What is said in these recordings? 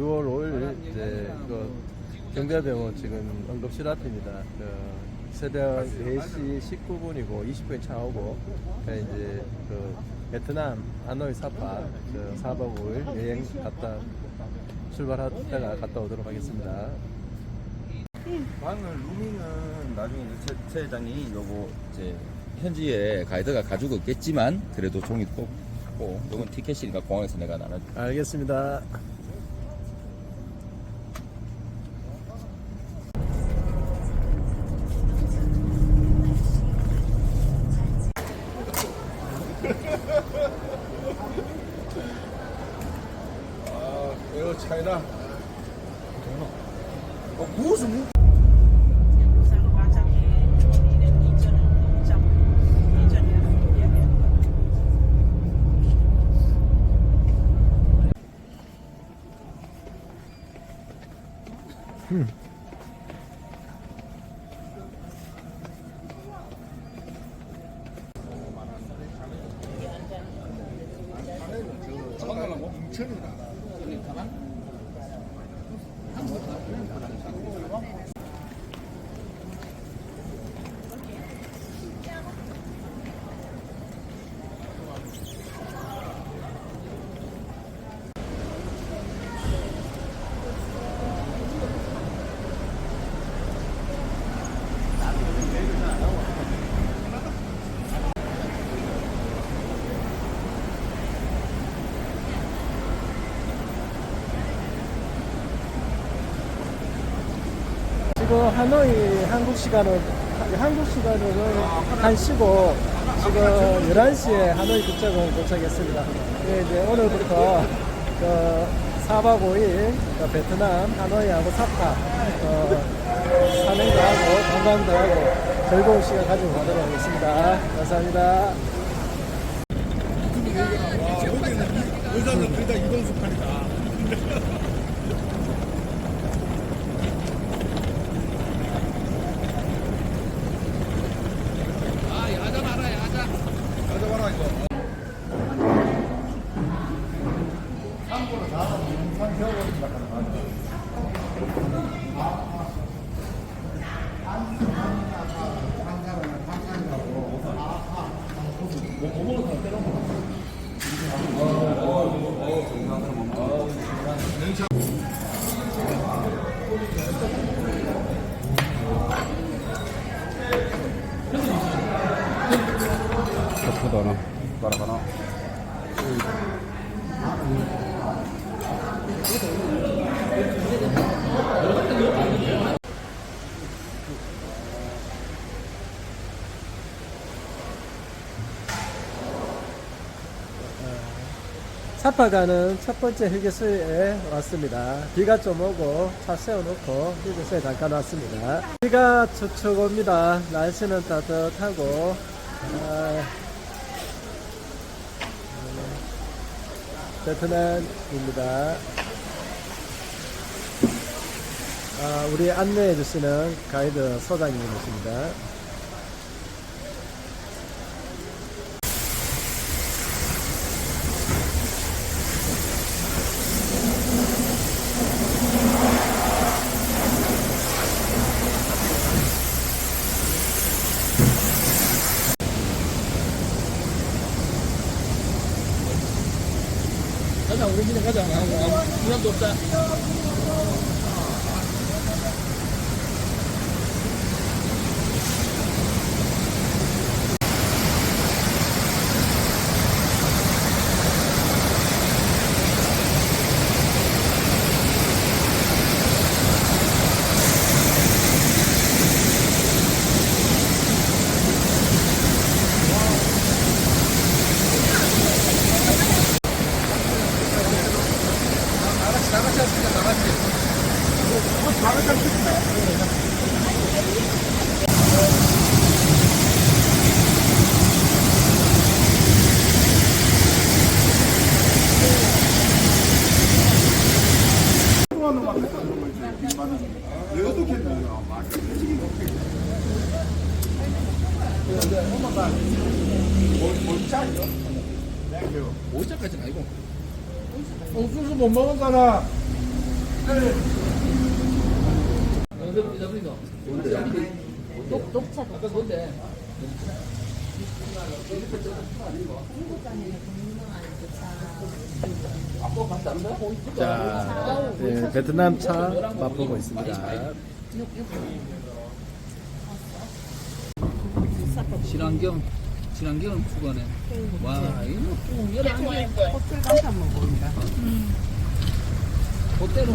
예, 6월 5일 이제 그 경대병원 지금 응급실 앞입니다. 그 새벽 4시 19분이고 20분 차 오고 그 이제 그 베트남 하노이 사파 그 4박 5일 여행 갔다 출발하다가 갔다 오도록 하겠습니다. 방을 루밍은 나중에 이제 최, 최 회장이 요거 이제 현지에 가이드가 가지고 있겠지만 그래도 종이 꼭 꼭, 요건 티켓이니까 공항에서 내가 나눠 알겠습니다. 전이라 지금 하노이 한국 시간은 한국 시간으로 한 쉬고 지금 11시에 하노이 국제공항 도착했습니다. 예, 이제 오늘부터 그 4박 5일 그 베트남 하노이하고 사파 어, 산행도 하고 관광도 하고 즐거운 시간 가지고 가도록 하겠습니다. 감사합니다. 의사는 그다 이동수판이다. 아, 야자 봐라, 야자. 야자 봐라, 이거. 커프도 바라바나. 사파 가는 첫 번째 휴게소에 왔습니다. 비가 좀 오고 차 세워놓고 휴게소에 잠깐 왔습니다. 비가 축축 옵니다. 날씨는 따뜻하고 아, 음, 베트남입니다. 아, 우리 안내해 주시는 가이드 소장님이십니다. 가자, 우리 집에 가자. 부담도 없다. 오자까지는 아니고 옥수수 못 먹었잖아. 자, 네, 베트남 차 맛보고 있습니다. 친환경 친환경 수건에. 와 이거 또 여러 개. 호텔 가서 한번 보인다. 그대로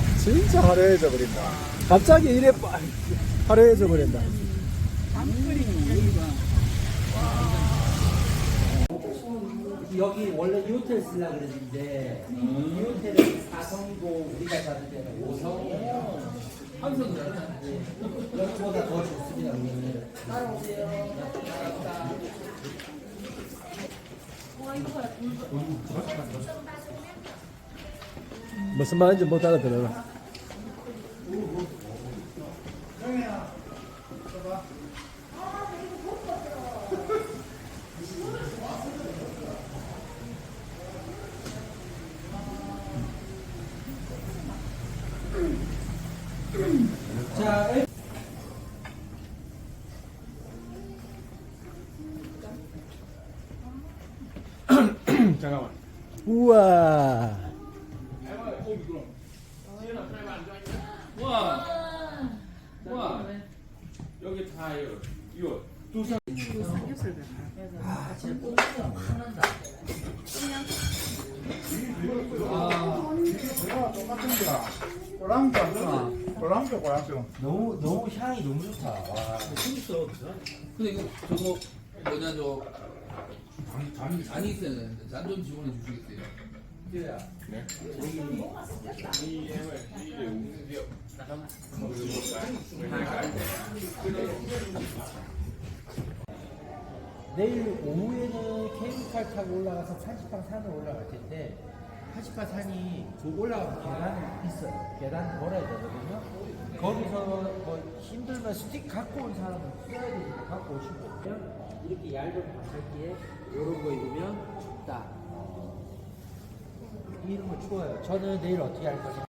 진짜 화려해져 버린다. 갑자기 이래 빠- 화려해져 버린다. 여기 원래 이 호텔 쓰려고 그랬는데 이 호텔은 4성이고 우리가 자는 데는 5성이에요 여기보다 더 좋습니다 여기는 무슨 말인지 못 알아들어. 자 우와. 와 와. 여기 다요 이거. 꼬랑지, 꼬랑지. 너무 너무 향이 너무 좋다 와. 근데 이거 저거 뭐냐 저 잔, 잔이 있어야 되는데 잔좀 지원해 주시겠어요? 내일 오후에는 케이블카 타고 올라가서 80방 산을 올라갈 텐데 80방 산이 그 올라가면 계단이 있어요. 계단 걸어야 되거든요. 거기서 뭐 힘들면 스틱 갖고 온 사람은 써야 되니까 갖고 오시고 이렇게 얇은 바지에 이런 거 입으면 춥다. 이런 거 추워요. 저는 내일 어떻게 할 거냐?